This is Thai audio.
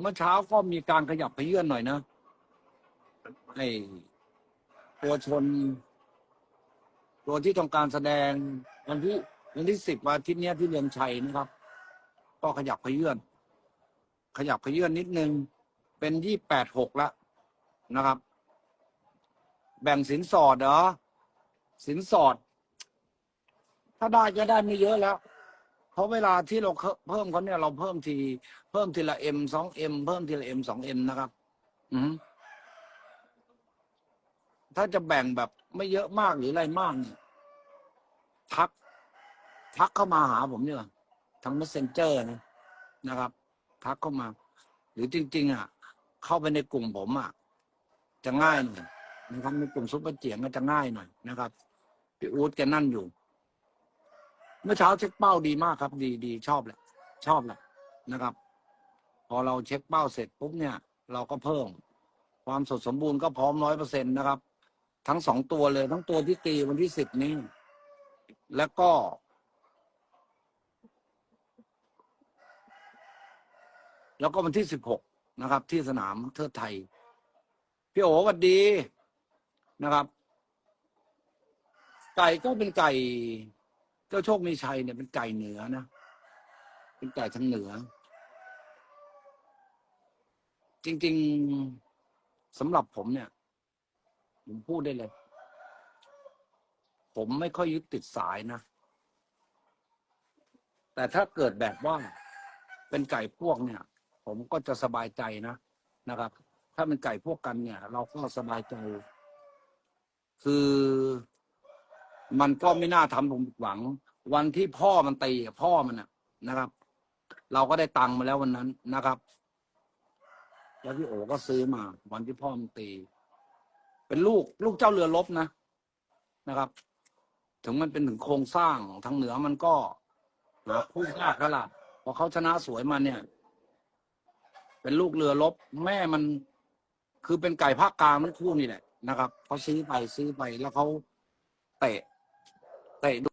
เมื่อเช้าก็มีการขยับขยื่อนหน่อยนะไอตัวชน ตัวที่ต้องการแสดงวันที่วันที่สิบวันทิตย์เนี้ยที่เรียนชัยนะครับ ก็ขยับขยื่อน ขยับขยื่อนนิดนึง เป็นยี่แปดหกละนะครับ แบ่งสินสอดเหรอสินสอด ถ้าได้ก็ได้ไม่เยอะแล้ว เพราะเวลาที่เราเพิ่มเขาเนี่ยเราเพิ่มทีเพิ่มทีละเอ็มสองเอ็มเพิ่มทีละเอ็มสองเอ็มนะครับ อือฮึถ้าจะแบ่งแบบไม่เยอะมากหรืออะไรมากเนี่ยทัก ทักเข้ามาหาผมเนี่ยทาง messenger นะนะครับ ทักเข้ามา หรือจริง ๆ อะ เข้าไปในกลุ่มผมอะ จะง่ายหน่อยนะครับในกลุ่มซุปเปอร์เจียงก็จะง่ายหน่อยนะครับพี่อู๊ดแกนั่นอยู่ เมื่อเช้าเช็คเป้าดีมากครับ ดีดีชอบแหละชอบแหละนะครับ พอเราเช็คเป้าเสร็จปุ๊บเนี่ย เราก็เพิ่ม ความสดสมบูรณ์ก็พร้อมร้อยเปอร์เซ็นต์นะครับ ทั้งสองตัวเลยทั้งตัวที่ตีวันที่สิบนี้ แล้วก็ แล้วก็วันที่สิบหกนะครับ ที่สนามเทิดไทย พี่โอสวัสดีนะครับ ไก่ก็เป็นไก่ จ้าโชคมีชัยเนี่ยเป็นไก่เหนือนะ เป็นไก่ทางเหนือ จริง ๆสำหรับผมเนี่ย ผมพูดได้เลย ผมไม่ค่อยยึดติดสายนะ แต่ถ้าเกิดแบบว่า เป็นไก่พวกเนี่ย ผมก็จะสบายใจนะนะครับ ถ้าเป็นไก่พวกกันเนี่ย เราก็สบายใจ คือมันก็ไม่น่าทำผมผิดหวัง วันที่พ่อมันตีพ่อมันอะนะครับ เราก็ได้ตังค์มาแล้ววันนั้นนะครับ แล้วพี่โอก็ซื้อมา วันที่พ่อมันตี เป็นลูกลูกเจ้าเรือรบนะนะครับ ถึงมันเป็นถึงโครงสร้างทางเหนือมันก็หาคู่ยากแล้วล่ะพอเขาชนะสวยมาเนี่ย เป็นลูกเรือรบแม่มันคือเป็นไก่ภาคกลางทั้งคู่นี่แหละนะครับเขาซื้อไปซื้อไปแล้วเขาเตะเตะ